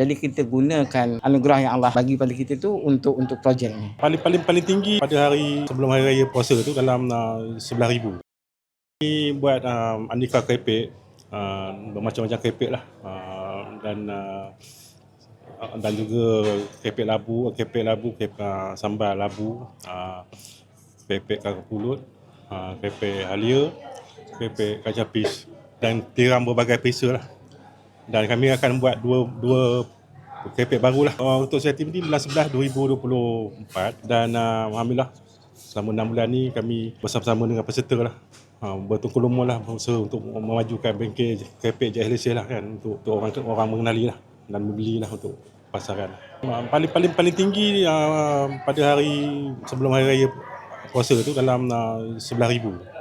Jadi kita gunakan anugerah yang Allah bagi pada kita tu untuk untuk projek ni. Paling paling paling tinggi pada hari sebelum hari raya puasa tu dalam uh, 11,000. Ni buat um, aneka keripik uh, bermacam-macam keripik lah uh, dan uh, dan juga keripik labu, keripik labu, keripik uh, sambal labu, uh, keripik kakak pulut, uh, keripik halia, keripik kacang pis dan tiram berbagai pesa lah. Dan kami akan buat dua dua keripik baru lah. Uh, untuk tim ni bulan 11 2024 dan uh, Alhamdulillah selama 6 bulan ni kami bersama-sama dengan peserta lah. Uh, bertungkul lumur lah untuk memajukan bengkel keripik JLC lah kan untuk, untuk orang orang mengenali lah dan membeli lah untuk pasaran. Uh, paling paling paling tinggi uh, pada hari sebelum hari raya puasa tu dalam uh, 11,000.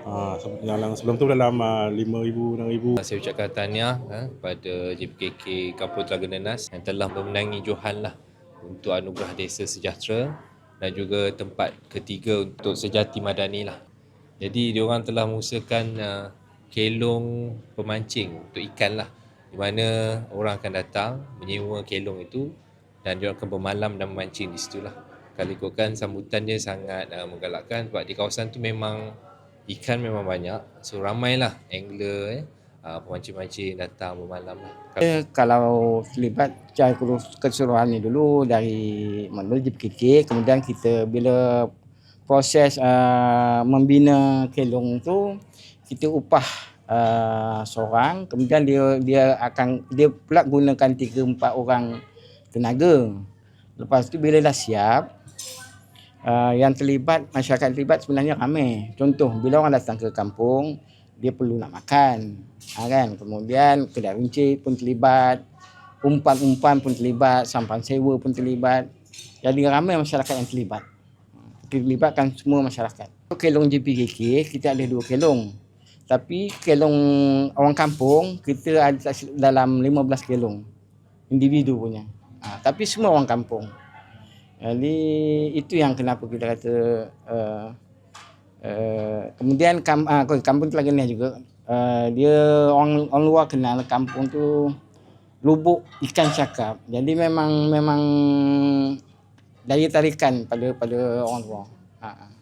Uh, yang sebelum tu dalam uh, 5,000 6,000. Saya ucapkan tahniah eh, kepada JPKK Kampung Telaga Nenas yang telah memenangi Johan lah untuk anugerah desa sejahtera dan juga tempat ketiga untuk sejati madani lah. Jadi diorang telah mengusahakan uh, kelong pemancing untuk ikan lah di mana orang akan datang menyewa kelong itu dan dia akan bermalam dan memancing di situ lah. Kalau ikutkan sambutan dia sangat uh, menggalakkan sebab di kawasan tu memang ikan memang banyak. So ramailah angler eh, uh, pemancing-mancing datang bermalam lah. Kalau terlibat secara keseluruhan ni dulu dari mana JPKK kemudian kita bila proses uh, membina kelong tu kita upah uh, seorang kemudian dia dia akan dia pula gunakan 3 4 orang tenaga. Lepas tu bila dah siap uh, yang terlibat masyarakat terlibat sebenarnya ramai. Contoh bila orang datang ke kampung dia perlu nak makan. Ha, kan? Kemudian kedai runcit pun terlibat, umpan-umpan pun terlibat, sampan sewa pun terlibat. Jadi ramai masyarakat yang terlibat. Terlibatkan semua masyarakat. Kelong JPKK kita ada dua kelong. Tapi kelong orang kampung kita ada dalam 15 kelong individu punya. Ha, tapi semua orang kampung. Jadi itu yang kenapa kita kata uh, uh, kemudian kam, uh, kampung Telaga ni juga uh, dia orang, orang luar kenal kampung tu lubuk ikan cakap. Jadi memang memang daya tarikan pada pada orang luar. Ha.